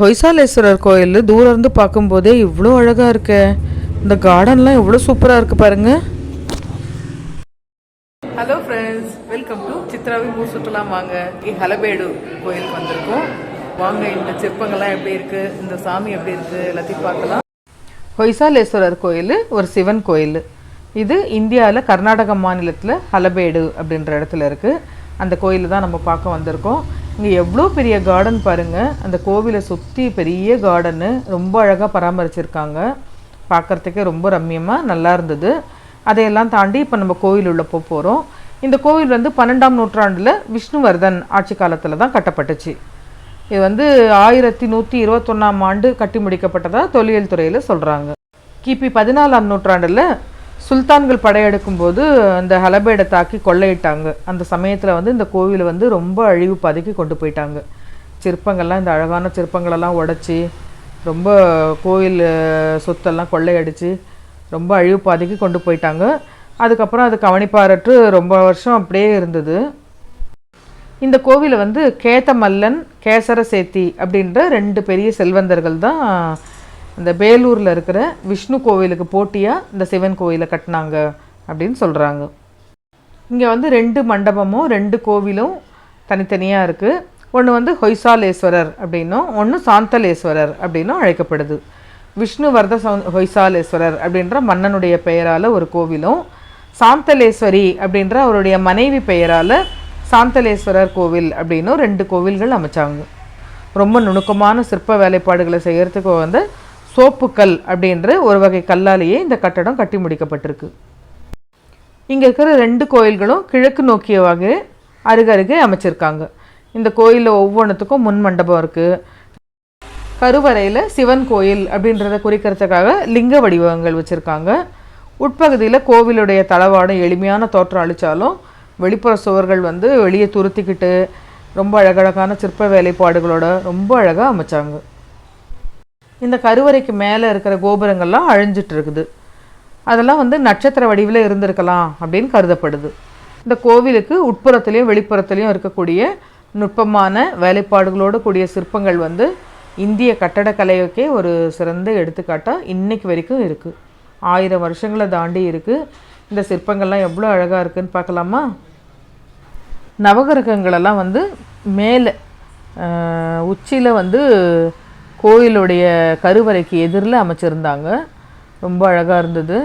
ஹொய்சாலேஸ்வரர் கோயில் தூரம் இருந்து பார்க்கும்போதே இவ்வளோ அழகாக இருக்கே. இந்த கார்டன்லாம் எவ்வளோ சூப்பராக இருக்கு பாருங்க. ஹலோ ஃப்ரெண்ட்ஸ் வெல்கம் டு சித்ராவி ஊர் சுற்றுலாம் வாங்க. ஹலபேடு கோயிலுக்கு வந்திருக்கோம். வாங்க இந்த சிற்பங்கள்லாம் எப்படி இருக்கு? இந்த சாமி எப்படி இருக்கு? எல்லாத்தையும் பார்க்கலாம். ஹொய்சாலேஸ்வரர் கோயில் ஒரு சிவன் கோயில். இது இந்தியாவில் கர்நாடக மாநிலத்தில் ஹலபேடு அப்படின்ற இடத்துல இருக்குது அந்த கோயில் தான் நம்ம பார்க்க வந்திருக்கோம். இங்கே எவ்வளோ பெரிய கார்டன் பாருங்கள் அந்த கோவிலை சுற்றி பெரிய கார்டனு ரொம்ப அழகாக பராமரிச்சிருக்காங்க. பார்க்குறதுக்கே ரொம்ப ரம்மியமாக நல்லா இருந்தது. அதையெல்லாம் தாண்டி இப்போ நம்ம கோவில் உள்ள போக போகிறோம் இந்த கோவில் வந்து பன்னெண்டாம் நூற்றாண்டில் விஷ்ணுவர்தன் ஆட்சி காலத்தில் தான் கட்டப்பட்டுச்சு. இது வந்து ஆயிரத்தி நூற்றி இருபத்தொன்னாம் ஆண்டு கட்டி முடிக்கப்பட்டதாக தொல்லியல் துறையில் சொல்கிறாங்க கிபி பதினாலாம் நூற்றாண்டில் சுல்தான்கள் படையெடுக்கும் போது அந்த ஹலபேடை தாக்கி கொள்ளையிட்டாங்க. அந்த சமயத்தில் வந்து இந்த கோவிலை வந்து ரொம்ப அழிவு பதுக்கி கொண்டு போயிட்டாங்க. சிற்பங்கள்லாம் இந்த அழகான சிற்பங்களெல்லாம் உடைச்சி ரொம்ப கோவில் சொத்தெல்லாம் கொள்ளையடிச்சு ரொம்ப அழிவு பாதைக்கு கொண்டு போயிட்டாங்க. அதுக்கப்புறம் அது கவனிப்பாரற்று ரொம்ப வருஷம் அப்படியே இருந்தது. இந்த கோவிலை வந்து கேத்தமல்லன் கேசர சேத்தி அப்படின்ற ரெண்டு பெரிய செல்வந்தர்கள் தான் இந்த பேலூரில் இருக்கிற விஷ்ணு கோவிலுக்கு போட்டியாக இந்த சிவன் கோவிலை கட்டினாங்க அப்படின்னு சொல்கிறாங்க இங்கே வந்து ரெண்டு மண்டபமும் ரெண்டு கோவிலும் தனித்தனியாக இருக்குது ஒன்று வந்து ஹொய்சாலேஸ்வரர் அப்படின்னும் ஒன்று சாந்தலேஸ்வரர் அப்படின்னும் அழைக்கப்படுது. விஷ்ணு வரத ஹொய்சாலேஸ்வரர் அப்படின்ற மன்னனுடைய பெயரால் ஒரு கோவிலும் சாந்தலேஸ்வரி அப்படின்ற அவருடைய மனைவி பெயரால் சாந்தலேஸ்வரர் கோவில் அப்படின்னும் ரெண்டு கோவில்கள் அமைச்சாங்க. ரொம்ப நுணுக்கமான சிற்ப வேலைப்பாடுகளை செய்கிறதுக்கு வந்து சோப்புக்கல் அப்படின்ற ஒரு வகை கல்லாலேயே இந்த கட்டடம் கட்டி முடிக்கப்பட்டிருக்கு. இங்கே இருக்கிற ரெண்டு கோயில்களும் கிழக்கு நோக்கிய வகை அருகருகே அமைச்சிருக்காங்க. இந்த கோயிலில் ஒவ்வொன்றுத்துக்கும் முன் மண்டபம் இருக்குது கருவறையில் சிவன் கோயில் அப்படின்றத குறிக்கிறதுக்காக லிங்க வடிவங்கள் வச்சுருக்காங்க. உட்பகுதியில் கோவிலுடைய தளவாடம் எளிமையான தோற்றம் அளித்தாலும் வெளிப்புற சுவர்கள் வந்து வெளியே துருத்திக்கிட்டு ரொம்ப அழகழகான சிற்ப வேலைப்பாடுகளோட ரொம்ப அழகாக அமைச்சாங்க. இந்த கருவறைக்கு மேலே இருக்கிற கோபுரங்கள்லாம் அழிஞ்சிட்டு இருக்குது அதெல்லாம் வந்து நட்சத்திர வடிவில் இருந்திருக்கலாம் அப்படின்னு கருதப்படுது. இந்த கோவிலுக்கு உட்புறத்துலேயும் வெளிப்புறத்துலேயும் இருக்கக்கூடிய நுட்பமான வேலைப்பாடுகளோடு கூடிய சிற்பங்கள் வந்து இந்திய கட்டடக்கலைக்கே ஒரு சிறந்த எடுத்துக்காட்டாக இன்றைக்கு வரைக்கும் இருக்குது ஆயிரம் வருஷங்களை தாண்டி இருக்குது இந்த சிற்பங்கள்லாம் எவ்வளோ அழகாக இருக்குன்னு பார்க்கலாமா? நவகிரகங்களெல்லாம் வந்து மேலே உச்சியில் வந்து கோயிலுடைய கருவறைக்கு எதிரில் அமைச்சிருந்தாங்க. ரொம்ப அழகாக இருந்தது.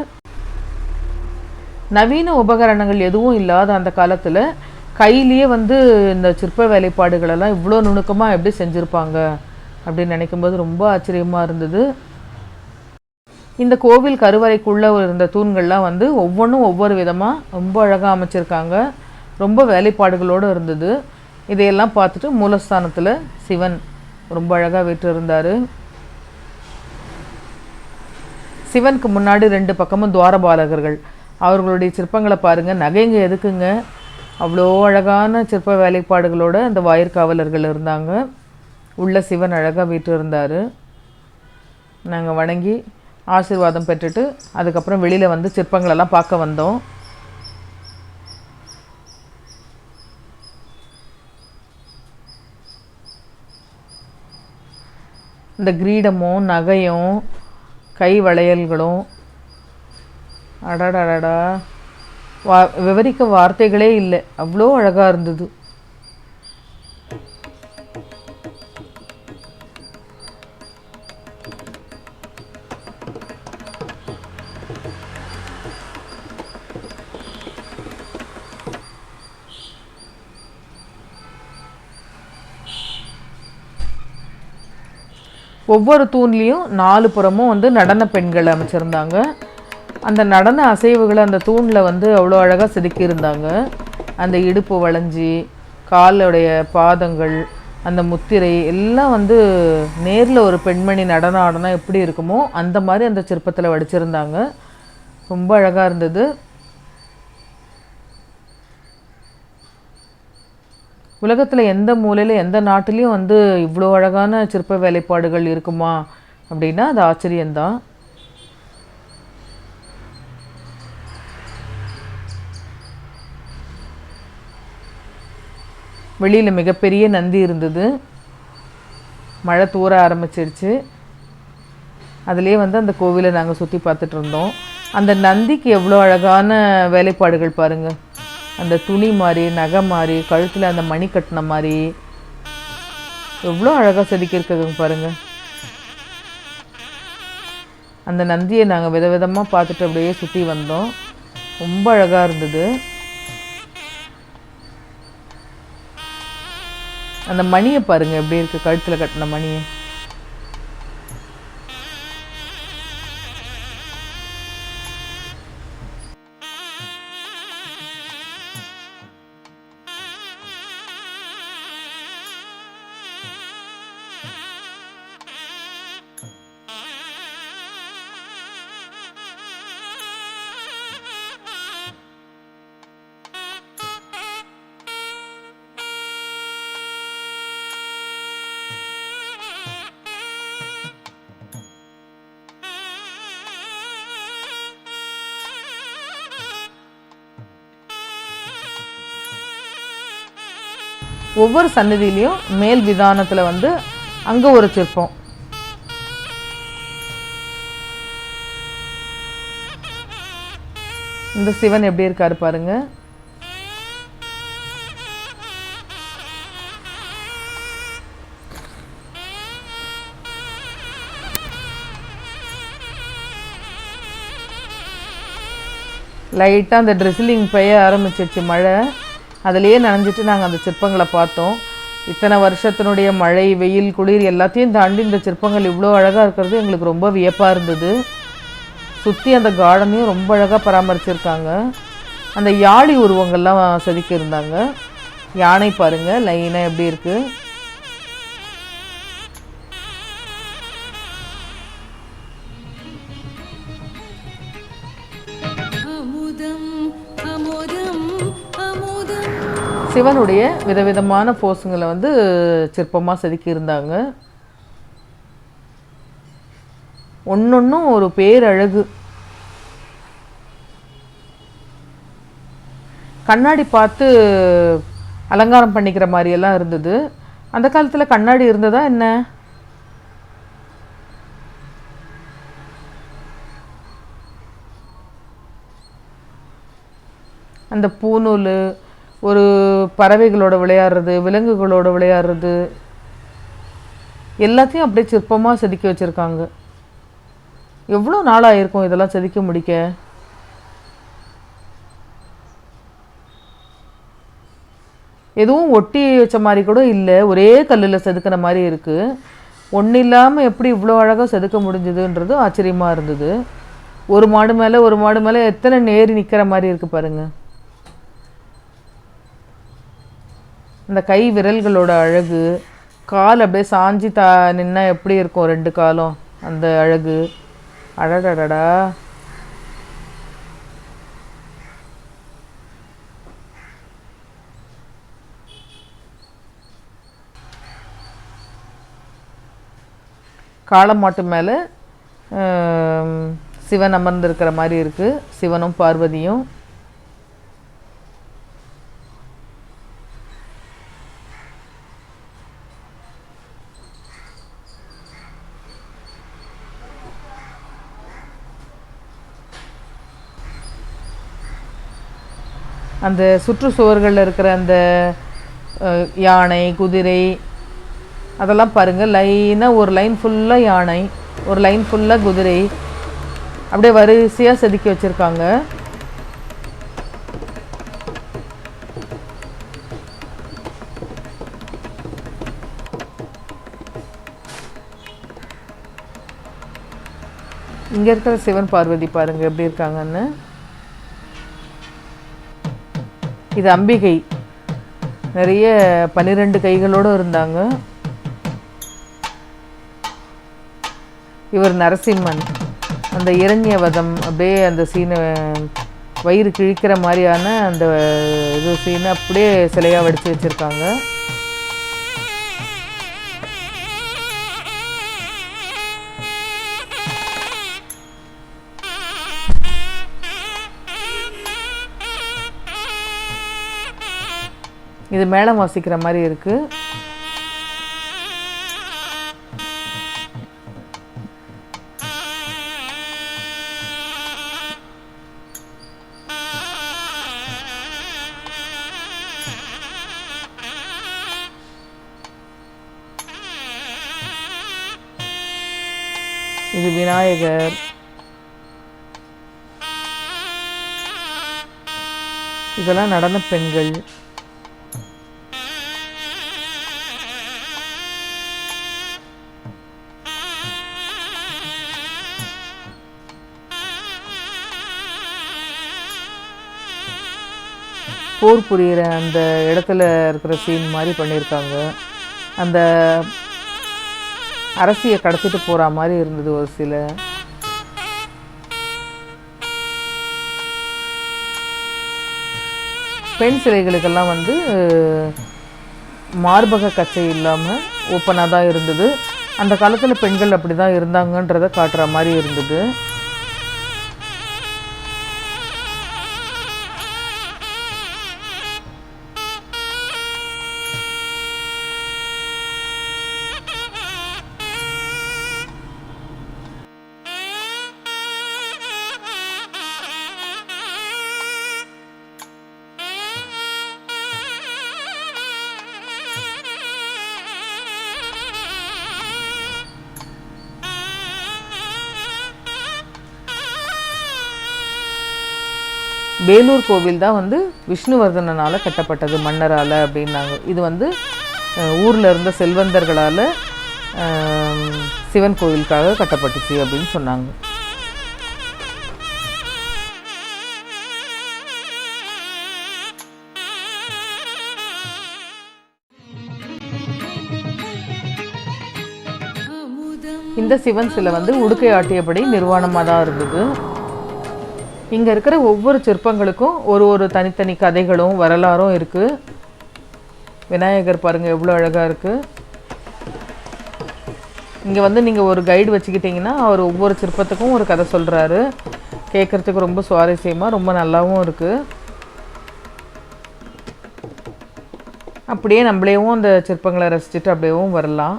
நவீன உபகரணங்கள் எதுவும் இல்லாத அந்த காலத்தில் கையிலேயே வந்து இந்த சிற்ப வேலைப்பாடுகளெல்லாம் இவ்வளோ நுணுக்கமாக எப்படி செஞ்சுருப்பாங்க அப்படின்னு நினைக்கும்போது ரொம்ப ஆச்சரியமாக இருந்தது. இந்த கோவில் கருவறைக்குள்ளே இருந்த தூண்கள்லாம் வந்து ஒவ்வொன்றும் ஒவ்வொரு விதமாக ரொம்ப அழகாக அமைச்சிருக்காங்க. ரொம்ப வேலைப்பாடுகளோடு இருந்தது. இதையெல்லாம் பார்த்துட்டு மூலஸ்தானத்தில் சிவன் ரொம்ப அழகாக விட்டுருந்தார் சிவனுக்கு முன்னாடி ரெண்டு பக்கமும் துவாரபாலகர்கள். அவர்களுடைய சிற்பங்களை பாருங்கள் நகைங்க எதுக்குங்க? அவ்வளோ அழகான சிற்ப வேலைப்பாடுகளோடு அந்த வாயிற்காவலர்கள் இருந்தாங்க. உள்ள சிவன் அழகாக வீட்டு இருந்தார் நாங்கள் வணங்கி ஆசீர்வாதம் பெற்றுட்டு அதுக்கப்புறம் வெளியில் வந்து சிற்பங்களெல்லாம் பார்க்க வந்தோம். இந்த கிரீடமும் நகையும் கை வளையல்களும் அடடடடா. வா விவரிக்க வார்த்தைகளே இல்லை. அவ்வளோ அழகாக இருந்தது. ஒவ்வொரு தூண்லேயும் நாலு புறமும் வந்து நடன பெண்கள் அமைச்சிருந்தாங்க. அந்த நடன அசைவுகளை அந்த தூணில் வந்து அவ்வளோ அழகாக செதுக்கியிருந்தாங்க. அந்த இடுப்பு வளைஞ்சி காலுடைய பாதங்கள் அந்த முத்திரை எல்லாம் வந்து நேரில் ஒரு பெண்மணி நடனம் ஆடினா எப்படி இருக்குமோ அந்த மாதிரி அந்த சிற்பத்தில் வடிச்சிருந்தாங்க. ரொம்ப அழகாக இருந்தது. உலகத்தில் எந்த மூலையில் எந்த நாட்டிலையும் வந்து இவ்வளோ அழகான சிற்ப வேலைப்பாடுகள் இருக்குமா அப்படின்னா அது ஆச்சரியம்தான். வெளியில் மிகப்பெரிய நந்தி இருந்தது. மழை தூர ஆரம்பிச்சிருச்சு. அதுலேயே வந்து அந்த கோவிலை நாங்கள் சுற்றி பார்த்துட்டு இருந்தோம். அந்த நந்திக்கு எவ்வளோ அழகான வேலைப்பாடுகள் பாருங்கள் அந்த துணி மாதிரி நகை மாதிரி கழுத்தில் அந்த மணி கட்டின மாதிரி எவ்வளோ அழகாக செதுக்கியிருக்குதுங்க பாருங்கள் அந்த நந்தியை நாங்கள் விதவிதமாக பார்த்துட்டு அப்படியே சுற்றி வந்தோம். ரொம்ப அழகாக இருந்தது. அந்த மணியை பாருங்கள் எப்படி இருக்குது கழுத்தில் கட்டின மணியை. ஒவ்வொரு சன்னதியிலையும் மேல் விதானத்தில் வந்து அங்கே ஒரு சிற்பம் இந்த சிவன் எப்படி இருக்காரு பாருங்க. லைட்டாக அந்த ட்ரெஸ்லிங் பெய்ய ஆரம்பிச்சிருச்சு மழை. அதிலேயே நனைஞ்சிட்டு நாங்கள் அந்த சிற்பங்களை பார்த்தோம். இத்தனை வருஷத்தினுடைய மழை வெயில் குளிர் எல்லாத்தையும் தாண்டி இந்த சிற்பங்கள் இவ்வளோ அழகாக இருக்கிறது. எங்களுக்கு ரொம்ப வியப்பாக இருந்தது. சுற்றி அந்த கார்டனையும் ரொம்ப அழகாக பராமரிச்சிருக்காங்க. அந்த யாழி உருவங்கள்லாம் செதுக்கியிருந்தாங்க. யானை பாருங்கள் லைனாக எப்படி இருக்குது சிவனுடைய விதவிதமான போஸுங்களை வந்து சிற்பமாக செதுக்கி இருந்தாங்க ஒன்றொன்றும் ஒரு பேரழகு. கண்ணாடி பார்த்து அலங்காரம் பண்ணிக்கிற மாதிரியெல்லாம் இருந்தது. அந்த காலத்தில் கண்ணாடி இருந்ததா என்ன? அந்த பூநூல் ஒரு பறவைகளோட விளையாடுறது விலங்குகளோட விளையாடுறது எல்லாத்தையும் அப்படியே சிற்பமாக செதுக்கி வச்சுருக்காங்க. எவ்வளோ நாள் ஆயிருக்கும் இதெல்லாம் செதுக்க முடிக்க? எதுவும் ஒட்டி வச்ச மாதிரி கூட இல்லை. ஒரே கல்லில் செதுக்கிற மாதிரி இருக்குது ஒன்றும் இல்லாமல் எப்படி இவ்வளோ அழகாக செதுக்க முடிஞ்சுதுன்றது ஆச்சரியமாக இருந்தது. ஒரு மாடு மேலே ஒரு மாடு மேலே எத்தனை நேரி நிற்கிற மாதிரி இருக்குது பாருங்கள் அந்த கை விரல்களோட அழகு கால் அப்படியே சாஞ்சி தா நின்னா எப்படி இருக்கும் ரெண்டு காலும்? அந்த அழகு. அடடடடா. காளமாட்டு மேலே சிவன் அமர்ந்திருக்கிற மாதிரி இருக்குது சிவனும் பார்வதியும். அந்த சுற்றுச்சுவர்களில் இருக்கிற அந்த யானை குதிரை அதெல்லாம் பாருங்கள் லைனாக ஒரு லைன் ஃபுல்லாக யானை ஒரு லைன் ஃபுல்லாக குதிரை. அப்படியே வரிசையாக செதுக்கி வச்சுருக்காங்க. இங்கே இருக்கிற சிவன் பார்வதி பாருங்கள் எப்படி இருக்காங்கன்னு. இது அம்பிகை. நிறைய பன்னிரெண்டு கைகளோடு இருந்தாங்க. இவர் நரசிம்மன். அந்த இரண்யவதம் அப்படியே அந்த சீனை வயிறு கிழிக்கிற மாதிரியான அந்த இது சீனை அப்படியே சிலையாக வடித்து வச்சுருக்காங்க. இது மேடம் வாசிக்கிற மாதிரி இருக்குது இது விநாயகர். இதெல்லாம் நடன பெண்கள். போர் புரியிற அந்த இடத்துல இருக்கிற சீன் மாதிரி பண்ணியிருக்காங்க. அந்த அரசியை கடத்திட்டு போகிற மாதிரி இருந்தது ஒரு சில. பெண் சிலைகளுக்கெல்லாம் வந்து மார்பக கச்சை இல்லாமல் ஓப்பனாக தான் இருந்தது. அந்த காலத்தில் பெண்கள் அப்படி தான் இருந்தாங்கன்றதை காட்டுற மாதிரி இருந்தது. வேலூர் கோவில் தான் வந்து விஷ்ணுவர்தனனால் கட்டப்பட்டது மன்னரால் அப்படின்னாங்க. இது வந்து ஊரில் இருந்த செல்வந்தர்களால் சிவன் கோவிலுக்காக கட்டப்பட்டுச்சு அப்படின்னு சொன்னாங்க. இந்த சிவன் சிலை வந்து உடுக்கை ஆட்டியபடி நிர்வாணமாக தான் இருந்தது. இங்கே இருக்கிற ஒவ்வொரு சிற்பங்களுக்கும் ஒரு ஒரு தனித்தனி கதைகளும் வரலாறும் இருக்குது விநாயகர் பாருங்கள் எவ்வளோ அழகாக இருக்குது இங்கே வந்து நீங்கள் ஒரு கைடு வச்சுக்கிட்டிங்கன்னா அவர் ஒவ்வொரு சிற்பத்துக்கும் ஒரு கதை சொல்கிறாரு கேட்குறதுக்கு ரொம்ப சுவாரஸ்யமாக ரொம்ப நல்லாவும் இருக்குது அப்படியே நம்மளேவும் அந்த சிற்பங்களை ரசிச்சுட்டு அப்படியேவும் வரலாம்.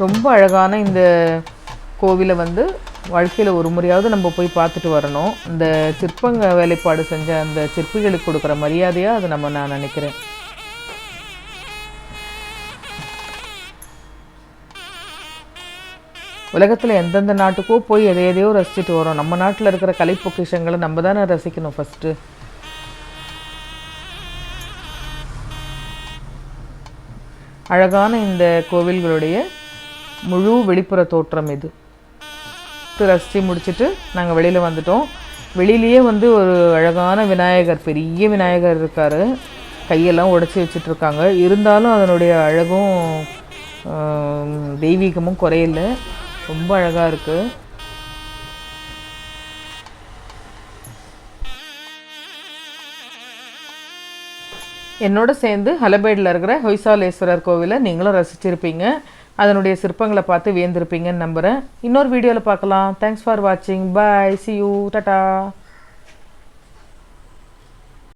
ரொம்ப அழகான இந்த கோவிலை வந்து வாழ்க்கையில் ஒரு முறையாவது நம்ம போய் பார்த்துட்டு வரணும். இந்த சிற்பங்க வேலைப்பாடு செஞ்ச அந்த சிற்பிகளுக்கு கொடுக்குற மரியாதையாக அதை நம்ம நான் நினைக்கிறேன். உலகத்தில் எந்தெந்த நாட்டுக்கோ போய் எதை எதையோ ரசிச்சுட்டு வரோம். நம்ம நாட்டில் இருக்கிற கலை பொக்கிஷங்களை நம்ம தானே ரசிக்கணும் ஃபஸ்ட்டு அழகான இந்த கோவில்களுடைய முழு வெளிப்புற தோற்றம் இது. ரசித்து முடிச்சுட்டு நாங்கள் வெளியில் வந்துட்டோம். வெளியிலேயே வந்து ஒரு அழகான விநாயகர் பெரிய விநாயகர் இருக்கார். கையெல்லாம் உடச்சி வச்சிட்ருக்காங்க இருந்தாலும் அதனுடைய அழகும் தெய்வீகமும் குறையல. ரொம்ப அழகாக இருக்குது என்னோட சேர்ந்து ஹலபேடில் இருக்கிற ஹொய்சாலேஸ்வரர் கோவிலை நீங்களும் ரசிச்சிருப்பீங்க. அதனுடைய சிற்பங்களை பார்த்து வியந்திருப்பீங்கன்னு நம்புகிறேன் இன்னொரு வீடியோவில் பார்க்கலாம். தேங்க்ஸ் ஃபார் வாட்சிங் பாய் சி யூ டாட்டா